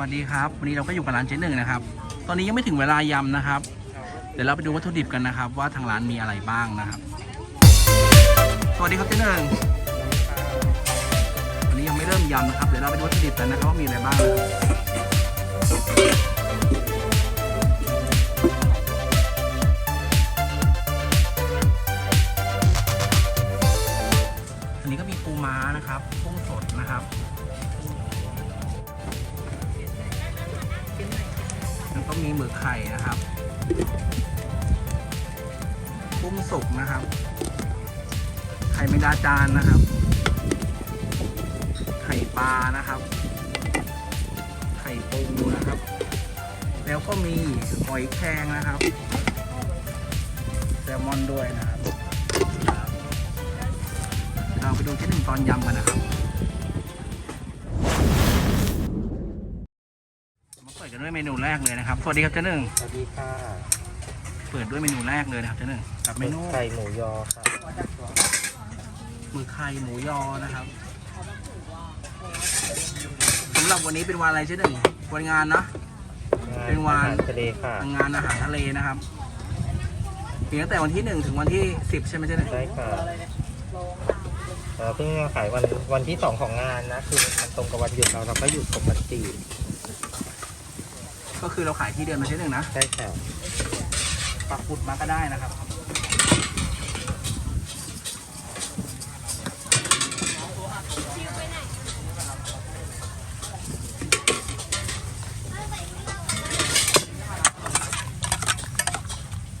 วัสดีครับวันนี้เราก็อยู่กับร้านเจ๊หนึ่งนะครับ ตอนนี้ยังไม่ถึงเวลายำนะครับ เดี๋ยวเราไปดูวัตถุดิบกันนะครับ ว่าทางร้านมีอะไรบ้างนะครับ สวัสดีครับเจ๊หนึ่งวันนี้ยังไม่เริ่มยำนะครับ เดี๋ยวเราไปดูวัตถุดิบกันนะครับว่ามีอะไรบ้างนะครับอันนี้ก็มีปูม้านะครับ มีหมึกไข่นะครับกุ้งสุกนะครับ ไข่แมดาจานนะครับ ไข่ปลานะครับ ไข่ปูนะครับ แล้วก็มีหอยแครงนะครับแซลมอนด้วยนะครับเราไปดูที่หนึ่งตอนยำกันนะครับ ดกันด้วยเมนูแรกเลยนะครับ สวัสดีครับเจ๊หนึ่งสวัสดีค่ะเปิดด้วยเมนูแรกเลยนะครับเจ๊หนึ่งกับเมนูไข่หมูยอค่ะหมือไข่หมูยอนะครับสำหรับวันนี้เป็นวันอะไรเจ๊หนึ่งวันงานเนอะเป็นวานอาหารทะเลค่ะงานอาหารทะเลนะครับมีตั้งแต่วันที่หนึ่งถึงวันที่สิบใช่ไหมเจ๊หนึ่งใช่ค่ะเราเพิ่งมาขายวันวันที่สองของงานนะคือมันตรงกับวันหยุดเราเราก็หยุดปกติ ก็คือเราขายที่เดิมนะเจ๊หนึ่งนะใช่ค่ะปักหมุดมาก็ได้นะครับ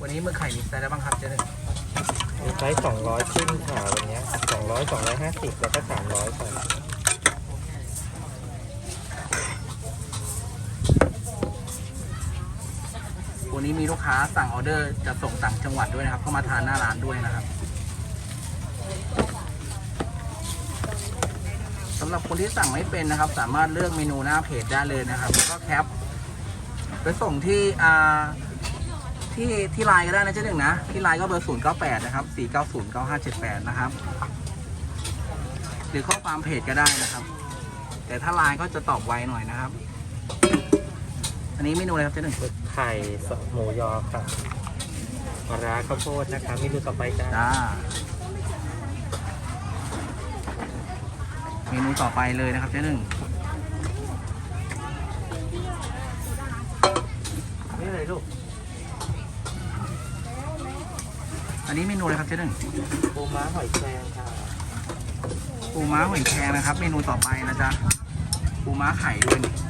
วันนี้มือไข่มีไซส์อะไรบ้างครับเจ๊หนึ่งมีไซส์สองร้อยขึ้นค่ะวันเนี้สองร้อยสองร้อยห้าสิบแล้วก็สามร้อยค่ะ นี้มีลูกค้าสั่งออเดอร์จะส่งต่างจังหวัดด้วยนะครับเข้ามาทานหน้าร้านด้วยนะครับสำหรับคนที่สั่งไม่เป็นนะครับ สามารถเลือกเมนูหน้าเพจได้เลยนะครับแล้วก็แคปไปส่งที่อ่าที่ที่ไลน์ก็ได้นะเจ๊หนึ่งนะ ที่ไลน์ก็เบอร์ศูนย์เก้าแปดนะครับสี่เก้าศูนย์เก้าห้าเจ็ดแปดนะครับ หรือข้อความเพจก็ได้นะครับ แต่ถ้าไลน์ก็จะตอบไวหน่อยนะครับ อันนี้เมนูอะไรครับเจ๊หนึ่ง ไข่สหมูยอค่ะปลาร้าข้าวโพดนะคะเมนูต่อไปจ้าจ้าเมนูต่อไปเลยนะครับเจ๊หนึ่งนี่เลยลูก อันนี้เมนูอะไรครับเจ๊หนึ่งปูม้าหอยแครงค่ะปูม้าหอยแครงนะครับ เมนูต่อไปนะจ๊ะปูม้าไข่ด้วยนี่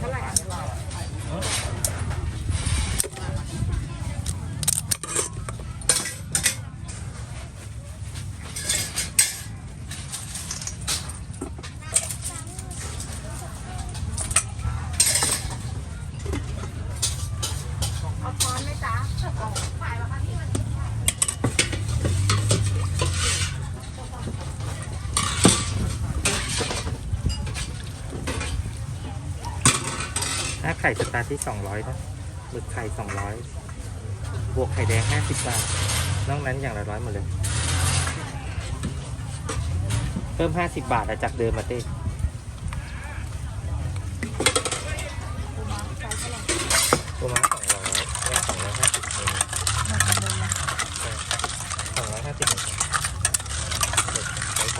ถ้าไหร่ ไข่สตาร์ทที่200นะหมึกไข่200บวกไข่แดง50บาท นอกนั้นอย่างละร้อยหมดเลย เพิ่ม50บาทจากเดิมมาเต้ตัวมา200เนี่ย250เองสองร้อยห้าสิบเองเด็กใช้200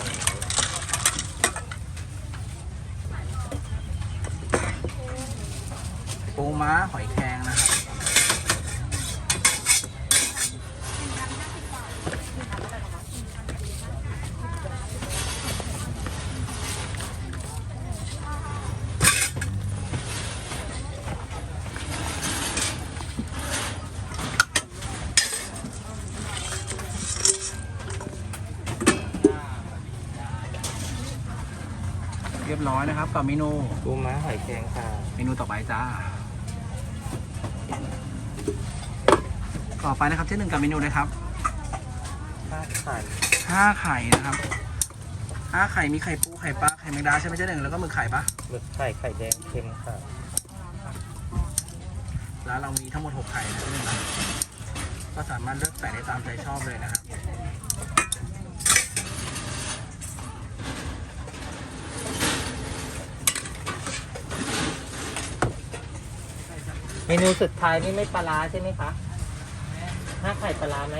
ปูม้า หอยแครงนะครับเรียบร้อยนะครับกับเมนู ปูม้าหอยแครงค่ะ เมนูต่อไปจ้า อไปนะครับเช่หนึ่งกับเมนูนะครับห้าไข่ห้าไข่นะครับห้าไข่มีไข่ปูไข่ปลาไข่แมงดาใช่ไหมเจ๊หนึ่งแล้วก็หมึกไข่ปะหมึกไข่ไข่แดงเค็มค่ะล้วเรามีทั้งหมดหกไข่นะเจ๊หนึ่งนะก็สามารถเลือกใส่ได้ตามใจชอบเลยนะครับเมนูสุดท้ายนี่ไม่ปลาร้าใช่ไหมคะ ห้าไข่ปลาร้าไหม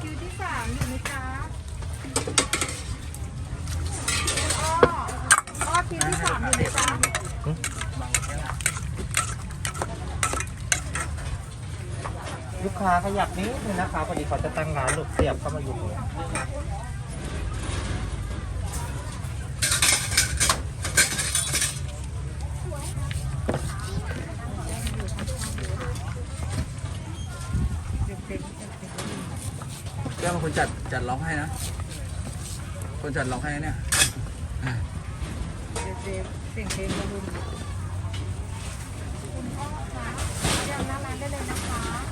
คิวที่สามอยู่ไหมจ๊ะอ้ออ้อคิวที่สามอยู่ไหมจ๊ะลูกค้าขยับนิดนึงนะคะพอดีเขาจะตั้งร้านลูกเสียบเข้ามาอยู่เนี่ย เป็นคนจัดจัดร้องให้นะ คนจัดร้องให้เนี่ยอะเดี๋ยวเสียงเพลงมารุนคุณอ้อคะเดี๋ยวหน้าร้านได้เลยนะคะ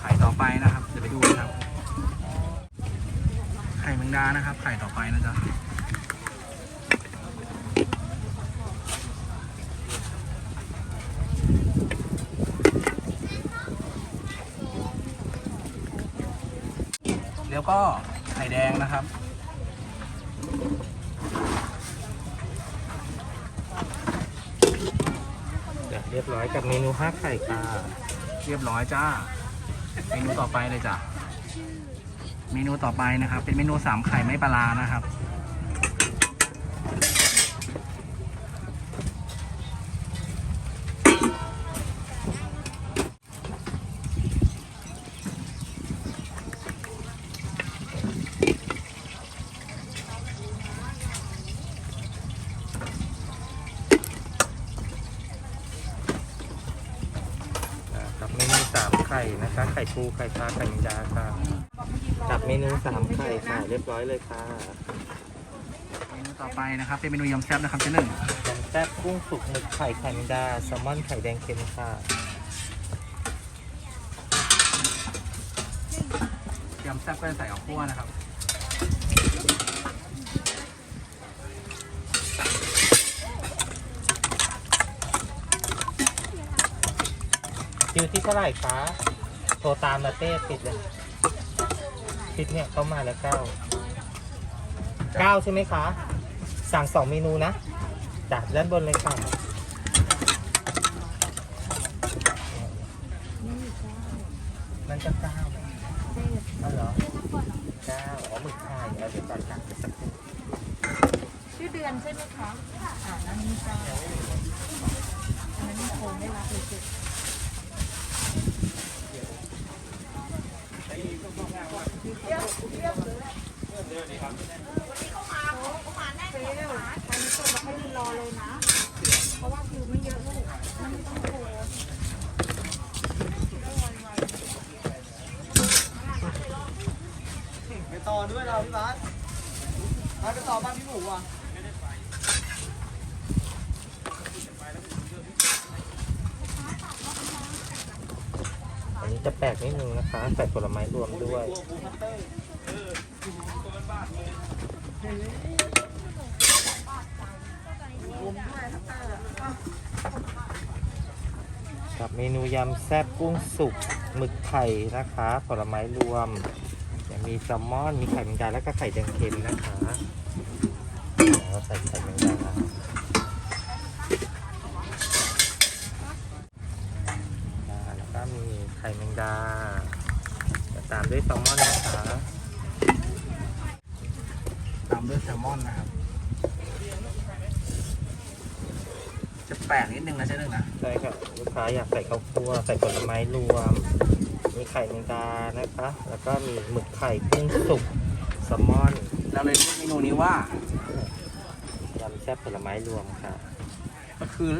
ไข่ต่อไปนะครับ เดี๋ยวไปดูนะครับ ไข่แมงดานะครับ ไข่ต่อไปนะจ๊ะ แล้ว ก็ไข่แดงนะครับเดี๋ยวเรียบร้อยกับเมนูห้าไข่ค่ะเรียบร้อยจ้า เมนูต่อไปเลยจ้ะ เมนูต่อไปนะครับ เป็นเมนูสามไข่ไม่ปลาร้านะครับ อ่ากับเมนูสามไข่นะคะไข่ปูไข่ปลาไข่แมงดาค่ะกับเมนูสามไข่ค่ะเรียบร้อยเลยค่ะเมนูต่อไปนะครับเป็นเมนูยำแซ่บนะครับเจ๊หนึ่งยำแซ่บกุ้งสุกหมึกไข่ไข่แมงดาแซลมอนไข่แดงเค็มค่ะยำแซ่บก็จะใส่ข้าวคั่วนะครับคิวที่เท่าไหร่คะ โทรตามนาเต้ติดเลยติดเนี่ยเข้ามาแล้วเก้าเก้าใช่ไหมคะ สั่งสองเมนูนะจากด้านบนเลยค่ะมันจะเก้าไหมอ๋อเหรอเก้าอ๋อหมึกไข่เอาเดี๋ยวก่อนค่ะสักครู่ชื่อเดือนใช่ไหมคะอ่านั่นนี่จ้าอันนั้นมีโคงได้รับเลยจุดเซลล์ใครไม่ส่งมาให้รอเลยนะ เพราะว่าคิว ไม่เยอะลูกมันไม่ต้องโทรไปต่อด้วยเราพี่บาสมาไปต่อบ้านพี่หมูอะ อันนี้ จะแปลกนิดนึงนะคะใส่ผลไม้รวมด้วย กับเมนูยำแซ่บกุ้งสุกหมึกไข่นะคะ ผลไม้รวมมีแซลมอน มีไข่แมงดาแล้วก็ไข่แดงเค็มนะคะเราใส่ไข่แมงดาอ่าแล้วก็ มีไข่แมงดาจะตามด้วยแซลมอนนะคะตามด้วยแซลมอนนะครับ จะแปลกนิดนึงนะเจ๊หนึ่งนะใช่ค่ะลูกค้าอยากใส่ข้าวคั่วใส่ผลไม้รวม มีไข่แมงดานะคะ แล้วก็มีหมึกไข่กุ้งสุกแซลมอน เราเลยเรียกเมนูนี้ว่ายำแซ่บผลไม้รวมค่ะ ก็คือ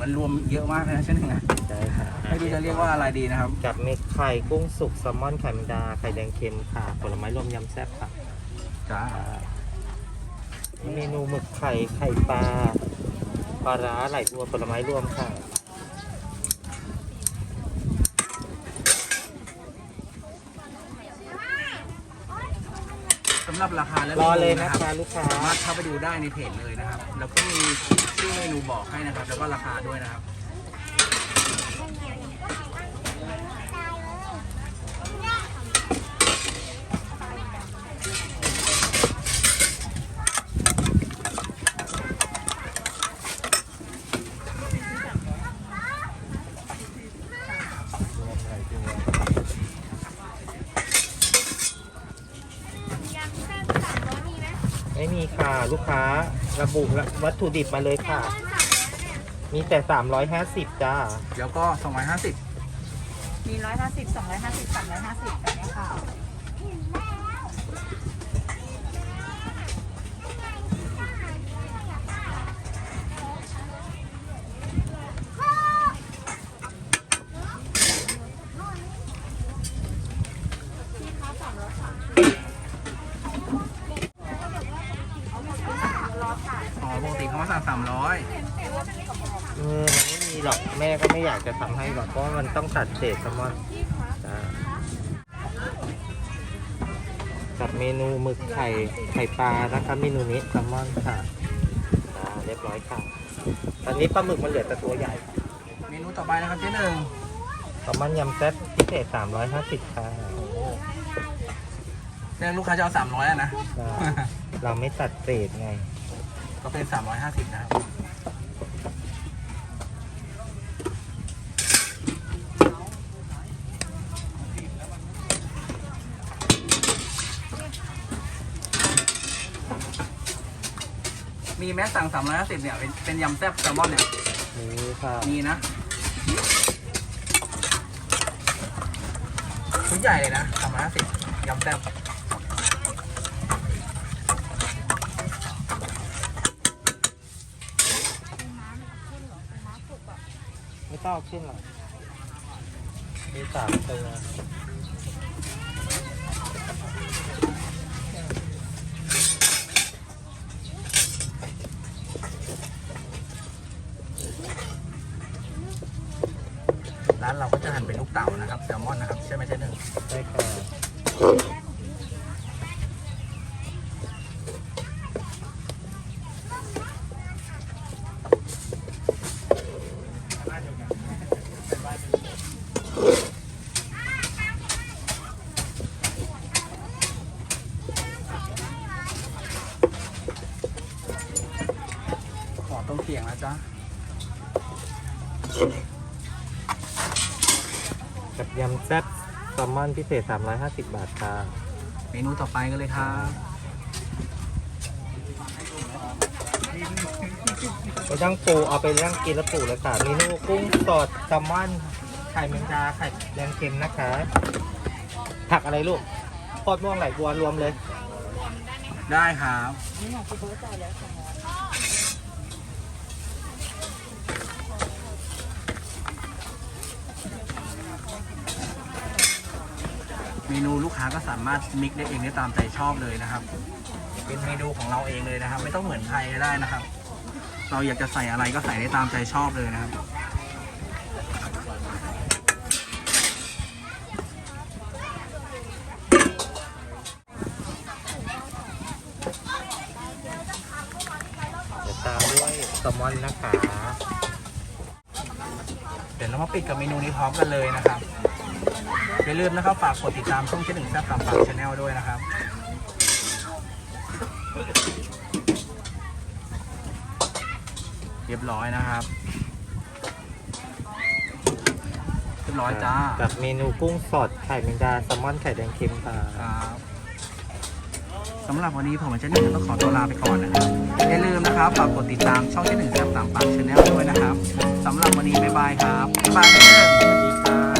มันรวมเยอะมากเลยนะเจ๊หนึ่งนะใช่ค่ะไม่รู้จะเรียกว่าอะไรดีนะครับ กับมีไข่กุ้งสุกแซลมอนไข่แมงดาไข่แดงเค็มค่ะผลไม้รวมยำแซ่บค่ะจ้าอ่าเมนูหมึกไข่ไข่ปลาปลาร้าไหลบัวผลไม้รวมค่ะ สำห รับราคาและรอเลยมนะรับคะลูกค้าสามารถเข้าไปดูได้ในเพจเลยนะครับ แล้วก็มีชื่อเมนูบอกให้นะครับ แล้วก็ราคาด้วยนะครับ ไม่มี ค่ะลูกค้าระบุวัตถุดิบมาเลยค่ะ มีแต่ 350 จ้าแล้วก็ 250 มีร้อยห้าสิบสองร้อยห้าสิบสามร้อยห้าสิบแบบนี้ค่ะ เขามาสั่ง300เออมันไม่มีหรอกแม่ก็ไม่อยากจะทำให้หรอกเพราะว่ามันต้องตัดเศษแซลมอนจ้ากับเมนูหมึกไข่ไข่ปลานะคะเมนูนี้แซลมอนค่ะจ้าเรียบร้อยค่ะ ตอนนี้ปลาหมึกมันเหลือแต่ตัวใหญ่ เมนูต่อไปนะครับเจ๊หนึ่งแซลมอนยำแซ่บพิเศษ350ค่ะเรื่องลูกค้าจะเอา300อะนะ จ้าเราไม่ตัดเศษไง ก็เป็น 350 นะครับ มีแม้สั่ง 350 เนี่ย เป็นเป็นยำแซ่บแซลมอนเนี่ย นี่ค่ะมีนะชุดใหญ่เลยนะ350ยำแซ่บ ไม่ต้อง เอาขึ้นหรอกมีสามตัวร้านเราก็จะหั่นเป็นลูกเต๋านะครับแซลมอนนะครับ ใช่ไหมเจ๊หนึ่งใช่ค่ะขอต้มเขียงนะจ๊ะ กับยำแซ่บแซลม อนพิเศษ 350 บาทค่ะเมนูต่อไปกันเลยครับไปตั้งปูเอาไปย่างกินแล้วปูเลยค่ะเมนูกุ้งสดแซลมอนไข่แมงดาไข่แดงเค็มนะคะ ผักอะไรลูกโคตรม่วงไหลบัวรวมเลย ได้ครับเเมนูลูกค้าก็สามารถมิกได้เองได้ตามใจชอบเลยนะครับ เป็นเมนูของเราเองเลยนะครับ ไม่ต้องเหมือนใครก็ได้นะครับ เราอยากจะใส่อะไรก็ใส่ได้ตามใจชอบเลยนะครับเดี๋ยวตามด้วยแซลมอนนะคะ เดี๋ยวเรามาปิดกับเมนูนี้พร้อมกันเลยนะครับ อย่าลืมนะครับฝากกดติดตามช่องเช่นหนึ่งแซ่บตามปากชาแนลด้วยนะครับ เรียบร้อยนะครับ เรียบร้อยจ้ากับเมนูกุ้งสดไข่แมงดาแซลมอนไข่แดงเค็มค่ะครับสำหรับวันนี้ผมกับเช่นหนึ่งต้องขอตัวลาไปก่อนนะครับอย่าลืมนะครับฝากกดติดตามช่องเช่นหนึ่งแซ่บตามปากชาแนลด้วยนะครับสำหรับวันนี้บ๊ายบายครับบ๊ายบายเช่นหนึ่ง